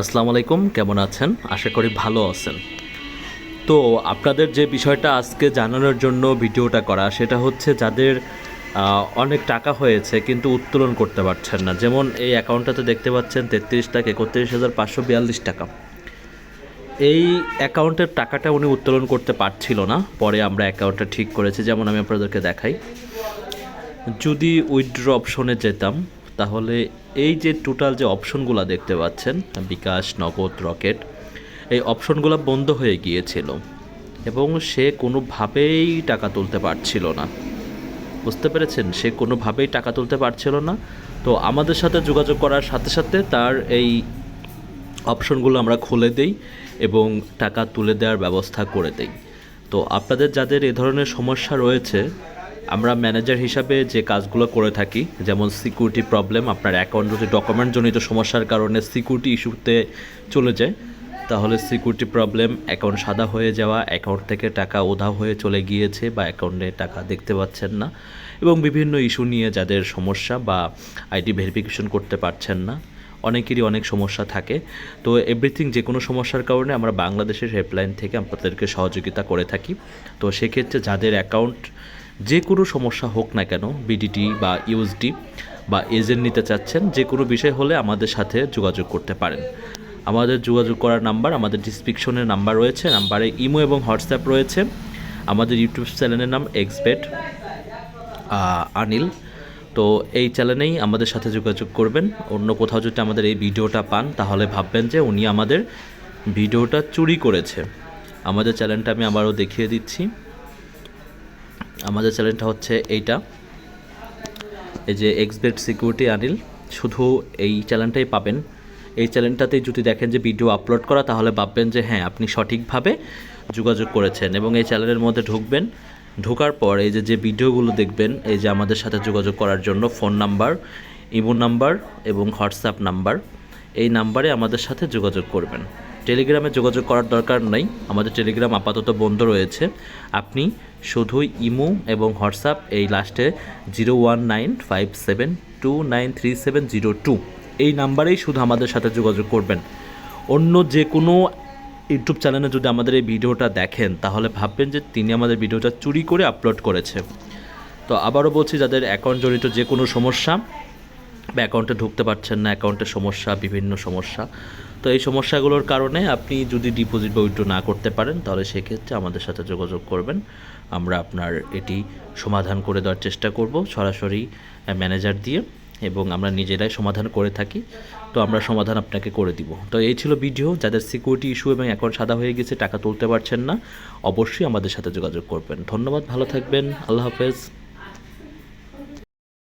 আসসালামু আলাইকুম, কেমন আছেন? আশা করি ভালো আছেন। তো আপনাদের যে বিষয়টা আজকে জানানোর জন্য ভিডিওটা করা, সেটা হচ্ছে যাদের অনেক টাকা হয়েছে কিন্তু উত্তোলন করতে পারছেন না। যেমন এই অ্যাকাউন্টটাতে দেখতে পাচ্ছেন তেত্রিশ টাকা, একত্রিশ হাজার পাঁচশো বিয়াল্লিশ টাকা। এই অ্যাকাউন্টের টাকাটা উনি উত্তোলন করতে পারছিল না, পরে আমরা অ্যাকাউন্টটা ঠিক করেছি, যেমন আমি আপনাদেরকে দেখাই। যদি উইথড্র অপশনে যেতাম তাহলে এই যে টোটাল যে অপশনগুলো দেখতে পাচ্ছেন, বিকাশ, নগদ, রকেট, এই অপশনগুলো বন্ধ হয়ে গিয়েছিল এবং সে কোনোভাবেই টাকা তুলতে পারছিল না। বুঝতে পেরেছেন? সে কোনোভাবেই টাকা তুলতে পারছিল না। তো আমাদের সাথে যোগাযোগ করার সাথে সাথে তার এই অপশনগুলো আমরা খুলে দেই এবং টাকা তুলে দেওয়ার ব্যবস্থা করে দেই। তো আপনাদের যাদের এ ধরনের সমস্যা রয়েছে আমরা ম্যানেজার হিসাবে যে কাজগুলো করে থাকি, যেমন সিকিউরিটি প্রবলেম আপনার অ্যাকাউন্ট যদি ডকুমেন্টজনিত সমস্যার কারণে সিকিউরিটি ইস্যুতে চলে যায়। তাহলে সিকিউরিটি প্রবলেম অ্যাকাউন্ট সাদা হয়ে যাওয়া অ্যাকাউন্ট থেকে টাকা উধাও হয়ে চলে গিয়েছে বা অ্যাকাউন্টে টাকা দেখতে পাচ্ছেন না এবং বিভিন্ন ইস্যু নিয়ে যাদের সমস্যা বা আইডি ভেরিফিকেশন করতে পারছেন না, অনেকেরই অনেক সমস্যা থাকে। তো এভরিথিং যে কোনো সমস্যার কারণে আমরা বাংলাদেশের হেল্পলাইন থেকে আপনাদেরকে সহযোগিতা করে থাকি। তো সেক্ষেত্রে যাদের অ্যাকাউন্ট যে কোনো সমস্যা হোক না কেন বিডিটি বা ইউএসডি বা এজেন্ট নিতে চাচ্ছেন, যে কোনো বিষয় হলে আমাদের সাথে যোগাযোগ করতে পারেন। আমাদের যোগাযোগ করার নাম্বার, আমাদের ডিসক্রিপশনের নাম্বার রয়েছে, নাম্বারে ইমো এবং হোয়াটসঅ্যাপ রয়েছে। আমাদের ইউটিউব চ্যানেলের নাম এক্সপেট আনিল। তো এই চ্যানেলেই আমাদের সাথে যোগাযোগ করবেন। অন্য কোথাও যদি আমাদের এই ভিডিওটা পান, তাহলে ভাববেন যে উনি আমাদের ভিডিওটা চুরি করেছে। আমাদের চ্যানেলটা আমি আবারও দেখিয়ে দিচ্ছি। আমাদের চ্যানেলটা হচ্ছে এইটা। এই যে এক্সবেট সিকিউরিটি আনিল শুধু এই চ্যানেলটাই পাবেন। এই চ্যানেলটাতেই যদি দেখেন যে ভিডিও আপলোড করা, তাহলে ভাববেন যে হ্যাঁ আপনি সঠিকভাবে যোগাযোগ করেছেন এবং এই চ্যানেলের মধ্যে ঢুকবেন। ঢোকার পর এই যে যে ভিডিওগুলো দেখবেন, এই যে আমাদের সাথে যোগাযোগ করার জন্য ফোন নাম্বার, ইমো নাম্বার এবং হোয়াটসঅ্যাপ নাম্বার, এই নাম্বারে আমাদের সাথে যোগাযোগ করবেন। টেলিগ্রামে যোগাযোগ করার দরকার নেই। আমাদের টেলিগ্রাম আপাতত বন্ধ রয়েছে। আপনি শুধুই ইমো এবং হোয়াটসঅ্যাপ এই লাস্টে zero one nine five seven two nine three seven zero two এই নাম্বারেই শুধু আমাদের সাথে যোগাযোগ করবেন। অন্য যে কোনো ইউটিউব চ্যানেলে যদি আমাদের এই ভিডিওটা দেখেন, তাহলে ভাববেন যে তিনি আমাদের ভিডিওটা চুরি করে আপলোড করেছে। তো আবারও বলছি, যাদের অ্যাকাউন্ট জড়িত যে কোনো সমস্যা অ্যাকাউন্টে ঢুকতে পারছেন না অ্যাকাউন্টের সমস্যা, বিভিন্ন সমস্যা। তো এই সমস্যাগুলোর কারণে আপনি যদি ডিপোজিট বা উইথড্র না করতে পারেন, তাহলে সেক্ষেত্রে আমাদের সাথে যোগাযোগ করবেন। আমরা আপনার এটি সমাধান করে দেওয়ার চেষ্টা করব সরাসরি ম্যানেজার দিয়ে এবং আমরা নিজেরাই সমাধান করে থাকি। তো আমরা সমাধান আপনাকে করে দিব। তো এই ছিল ভিডিও যাদের সিকিউরিটি ইস্যু এবং অ্যাকাউন্ট সাদা হয়ে গেছে, টাকা তুলতে পারছেন না, অবশ্যই আমাদের সাথে যোগাযোগ করবেন। ধন্যবাদ, ভালো থাকবেন, আল্লাহ হাফেজ।